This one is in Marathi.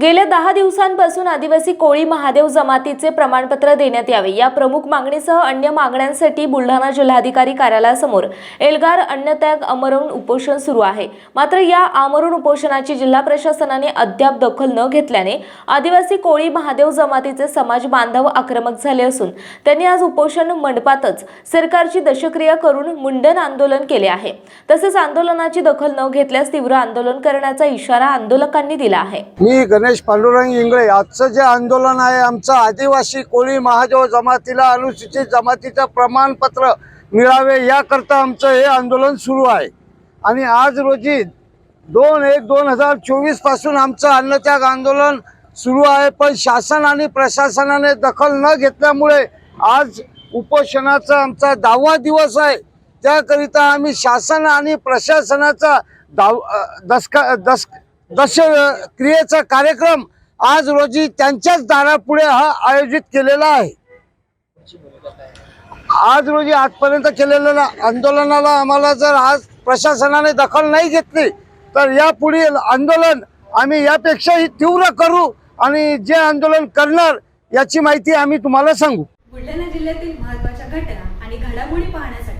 गेल्या दहा दिवसांपासून आदिवासी कोळी महादेव जमातीचे प्रमाणपत्र देण्यात यावे. या प्रमुख मागणीसह अन्य मागण्यांसाठी बुलढाणा जिल्हाधिकारी कार्यालयासमोर एल्गार अन्नत्याग आमरण उपोषण सुरू आहे. मात्र या आमरण उपोषणाची जिल्हा प्रशासनाने अद्याप दखल न घेतल्याने आदिवासी कोळी महादेव जमातीचे समाज बांधव आक्रमक झाले असून त्यांनी आज उपोषण मंडपातच सरकारची दशक्रिया करून मुंडन आंदोलन केले आहे. तसेच आंदोलनाची दखल न घेतल्यास तीव्र आंदोलन करण्याचा इशारा आंदोलकांनी दिला आहे. मी गणेश पांडुरंग इंगळे आजचं जे आंदोलन आहे आमचं आदिवासी कोळी महादेव जमातीला अनुसूचित जमातीचं प्रमाणपत्र मिळावे याकरता आमचं हे आंदोलन सुरू आहे. आणि आज रोजी दोन एक दोन हजार चोवीसपासून आमचं अन्नत्याग आंदोलन सुरू आहे पण शासन आणि प्रशासनाने दखल न घेतल्यामुळे आज उपोषणाचा आमचा दहावा दिवस आहे. त्याकरिता आम्ही शासन आणि प्रशासनाचा दाव दसका दस दश क्रियेचा कार्यक्रम आज रोजी त्यांच्याच दारापुढे हा आयोजित केलेला आहे. आज रोजी आजपर्यंत केलेल्या आंदोलनाला आम्हाला जर आज प्रशासनाने दखल नाही घेतली तर यापुढील आंदोलन आम्ही यापेक्षाही तीव्र करू आणि जे आंदोलन करणार याची माहिती आम्ही तुम्हाला सांगू. बुलढाणा जिल्ह्यातील महत्त्वाच्या घटना आणि घडामोडी पाहण्यासाठी